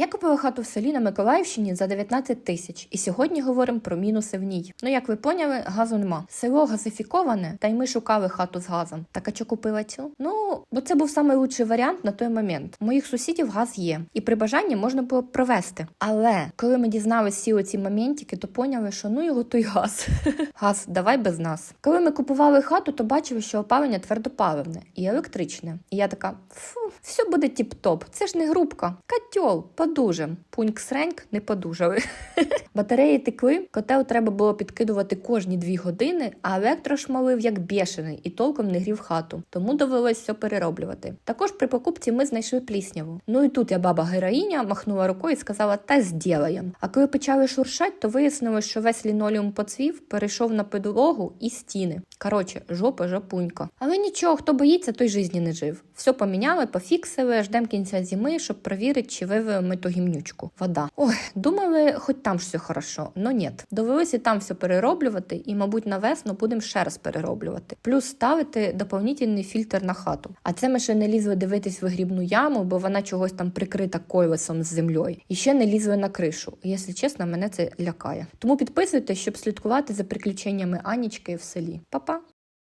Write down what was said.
Я купила хату в селі на Миколаївщині за 19 тисяч, і сьогодні говоримо про мінуси в ній. Ну як ви поняли, газу нема. Село газифіковане, та й ми шукали хату з газом. Так а чого купила цю? Ну бо це був найкращий варіант на той момент. У моїх сусідів газ є, і при бажанні можна було провести. Але коли ми дізналися всі оці моментики, то поняли, що ну його той газ. Газ, давай без нас. Коли ми купували хату, то бачили, що опалення твердопаливне і електричне. І я така: фу, все буде тіп-топ. Це ж не грубка. Котьол, подужим. Пуньк среньк не подужали. Батареї текли, котел треба було підкидувати кожні дві години, а електро шмалив як бешений і толком не грів хату, тому довелось все перероблювати. Також при покупці ми знайшли плісняву. Ну і тут я баба героїня махнула рукою і сказала: та зділаєм. А коли почали шуршать, то вияснилось, що весь лінолеум поцвів, перейшов на підлогу і стіни. Коротше, жопа жопунька. Але нічого, хто боїться, той житті не жив. Все поміняли, пофіксили, ждем кінця зими, щоб перевірити, чи вивели ми ту гімнючку. Вода. Ой, думали, хоч там ж все хорошо, но ні. Довелося там все перероблювати, і, мабуть, на весну будемо ще раз перероблювати. Плюс ставити доповнительний фільтр на хату. А це ми ще не лізли дивитись вигрібну яму, бо вона чогось там прикрита колесом з землею. І ще не лізли на кришу. І, якщо чесно, мене це лякає. Тому підписуйтесь, щоб слідкувати за приключеннями Анічки в селі. Па-па!